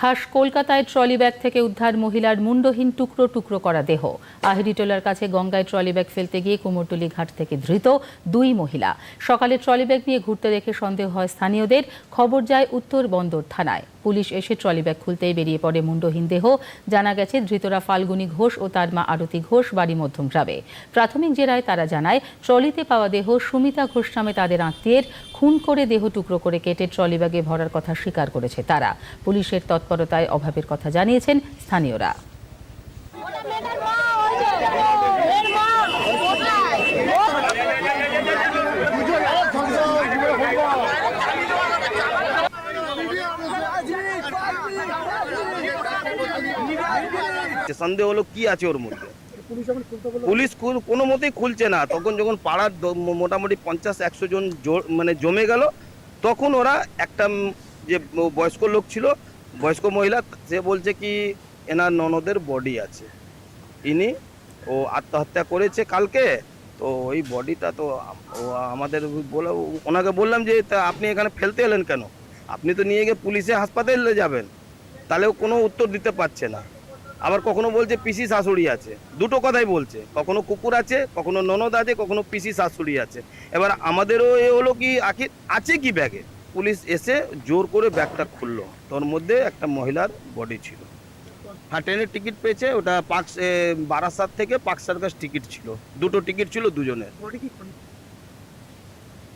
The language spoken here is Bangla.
খাস কলকাতায় ট্রলি ব্যাগ থেকে উদ্ধার মহিলার মুন্ডহীন টুকরো টুকরো করা দেহ। আহিরিটোলার কাছে গঙ্গায় ট্রলি ব্যাগ ফেলতে গিয়ে কুমোরটুলি ঘাট থেকে ধৃত দুই মহিলা। সকালে ট্রলি ব্যাগ নিয়ে ঘুরতে দেখে সন্দেহ হয় স্থানীয়দের। খবর যায় উত্তর বন্দর থানায়। পুলিশ এসে ট্রলি ব্যাগ খুলতেই বেরিয়ে পড়ে মুন্ডহীন দেহ। জানা গেছে, ধৃতরা ফাল্গুনী ঘোষ ও তার মা আরতি ঘোষ বাড়ি মধ্যম গ্রামে প্রাথমিক জেরায় তারা জানায়, ট্রলিতে পাওয়া দেহ সুমিতা ঘোষ নামে তাদের আত্মীয়ের। খুন করে দেহ টুকরো করে কেটে ট্রলি ব্যাগে ভরার কথা স্বীকার করেছে তারা। পুলিশের তৎপরতায় অভাবের কথা জানিয়েছেন স্থানীয়রা। সন্দেহ হলো কি আছে ওর মধ্যে? পুলিশ কোনো মতেই খুলছে না। তখন যখন পাড়ার মোটামুটি পঞ্চাশ, একশো জন মানে জমে গেল, তখন ওরা একটা যে বয়স্ক লোক ছিল বয়স্ক মহিলা সে বলছে কি, এনার ননদের বডি আছে। ইনি ও আত্মহত্যা করেছে কালকে, তো ওই বডিটা তো আমাদের বলে, ওনাকে বললাম যে, তা আপনি এখানে ফেলতে এলেন কেন? আপনি তো নিয়ে গিয়ে পুলিশে হাসপাতালে যাবেন। তাহলেও কোনো উত্তর দিতে পারছে না। আবার কখনো বলছে, পিসি শাশুড়ি আছে। দুটো কথাই বলছে। কখনো কুকুর আছে, কখনো ননদ আছে, কখনো পিসি শাশুড়ি আছে। এবার আমাদেরও এ হলো কি, আখি- আছে কি ব্যাগে? পুলিশ এসে জোর করে ব্যাগটা খুললো। তোর মধ্যে একটা মহিলার বডি ছিল। হ্যাঁ ট্রেনের টিকিট পেয়েছে, ওটা পাক বারাসাত থেকে পার্ক সার্কাস টিকিট ছিল। দুটো টিকিট ছিল দুজনের।